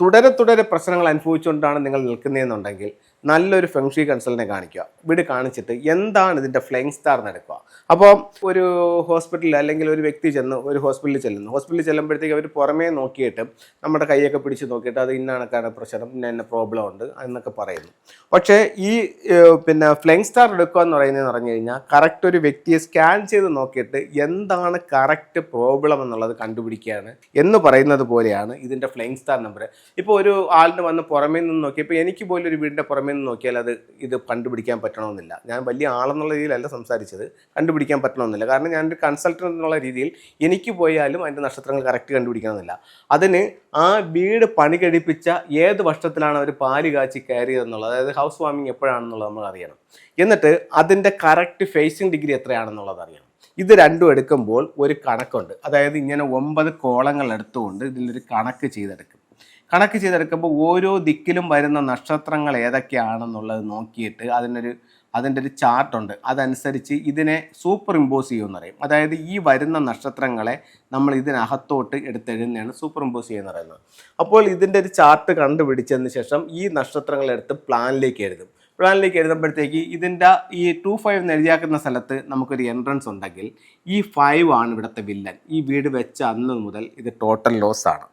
തുടരെ തുടരെ പ്രശ്നങ്ങൾ അനുഭവിച്ചുകൊണ്ടാണ് നിങ്ങൾ നിൽക്കുന്നതെന്നുണ്ടെങ്കിൽ നല്ലൊരു ഫെങ്ഷി കൺസൾട്ടിനെ കാണിക്കുക. വീട് കാണിച്ചിട്ട് എന്താണ് ഇതിന്റെ ഫ്ലൈങ് സ്റ്റാർ നടക്കുക. അപ്പോൾ ഒരു ഹോസ്പിറ്റലിൽ അല്ലെങ്കിൽ ഒരു വ്യക്തി ചെന്ന് ഒരു ഹോസ്പിറ്റലിൽ ചെല്ലുന്നു. ഹോസ്പിറ്റലിൽ ചെല്ലുമ്പോഴത്തേക്ക് അവർ പുറമേ നോക്കിയിട്ട് നമ്മുടെ കൈയൊക്കെ പിടിച്ച് നോക്കിയിട്ട് അത് കണക്കാണ് പ്രശ്നം ഇന്ന ഇന്ന പ്രോബ്ലം ഉണ്ട് എന്നൊക്കെ പറയുന്നു. പക്ഷേ ഈ പിന്നെ ഫ്ലൈങ് സ്റ്റാർ എടുക്കുക എന്ന് പറയുന്നത് പറഞ്ഞു കഴിഞ്ഞാൽ കറക്റ്റ് ഒരു വ്യക്തിയെ സ്കാൻ ചെയ്ത് നോക്കിയിട്ട് എന്താണ് കറക്റ്റ് പ്രോബ്ലം എന്നുള്ളത് കണ്ടുപിടിക്കുകയാണ് എന്ന് പറയുന്നത് പോലെയാണ് ഇതിന്റെ ഫ്ലൈങ് സ്റ്റാർ നമ്പർ ഇപ്പോൾ ഒരു ആളിന് വന്ന് പുറമേ നിന്ന് നോക്കി ഇപ്പോൾ എനിക്ക് പോലും ഒരു വീടിന്റെ പുറമേ നിന്ന് നോക്കിയാൽ അത് ഇത് കണ്ടുപിടിക്കാൻ പറ്റണമെന്നില്ല. ഞാൻ വലിയ ആളെന്നുള്ള രീതിയിലല്ല സംസാരിച്ചത് കണ്ടുപിടിക്കാൻ പറ്റണമെന്നില്ല. കാരണം ഞാനൊരു കൺസൾട്ടന്റ് എന്നുള്ള രീതിയിൽ എനിക്ക് പോയാലും അതിന്റെ നക്ഷത്രങ്ങൾ കറക്റ്റ് കണ്ടുപിടിക്കണമെന്നില്ല. അതിന് ആ വീട് പണി കഴിപ്പിച്ച ഏത് വർഷത്തിലാണ് അവർ പാൽ കാച്ചി കയറിയതെന്നുള്ളത് അതായത് ഹൗസ് വാമിങ് എപ്പോഴാണെന്നുള്ളത് നമ്മൾ അറിയണം. എന്നിട്ട് അതിന്റെ കറക്റ്റ് ഫേസിങ് ഡിഗ്രി എത്രയാണെന്നുള്ളത് അറിയണം. ഇത് രണ്ടും എടുക്കുമ്പോൾ ഒരു കണക്കുണ്ട്. അതായത് ഇങ്ങനെ ഒമ്പത് കോളങ്ങൾ എടുത്തുകൊണ്ട് ഇതിലൊരു കണക്ക് ചെയ്തെടുക്കും. കണക്ക് ചെയ്തെടുക്കുമ്പോൾ ഓരോ ദിക്കിലും വരുന്ന നക്ഷത്രങ്ങൾ ഏതൊക്കെയാണെന്നുള്ളത് നോക്കിയിട്ട് അതിനൊരു അതിന്റെ ഒരു ചാർട്ടുണ്ട്. അതനുസരിച്ച് ഇതിനെ സൂപ്പർ ഇമ്പോസ് ചെയ്യുമെന്ന് പറയും. അതായത് ഈ വരുന്ന നക്ഷത്രങ്ങളെ നമ്മൾ ഇതിനകത്തോട്ട് എടുത്തെഴുതുന്നതാണ് സൂപ്പർ ഇമ്പോസ് ചെയ്യുന്ന പറയുന്നത്. അപ്പോൾ ഇതിന്റെ ഒരു ചാർട്ട് കണ്ടുപിടിച്ചതിന് ശേഷം ഈ നക്ഷത്രങ്ങളെടുത്ത് പ്ലാനിലേക്ക് എഴുതും. പ്ലാനിലേക്ക് എഴുതുമ്പോഴത്തേക്ക് ഇതിന്റെ ഈ ടു ഫൈവ് എന്ന് എഴുതിയാക്കുന്ന സ്ഥലത്ത് നമുക്കൊരു എൻട്രൻസ് ഉണ്ടെങ്കിൽ ഈ ഫൈവ് ആണ് ഇവിടുത്തെ വില്ലൻ. ഈ വീട് വെച്ച അന്ന് മുതൽ ഇത് ടോട്ടൽ ലോസ് ആണ്.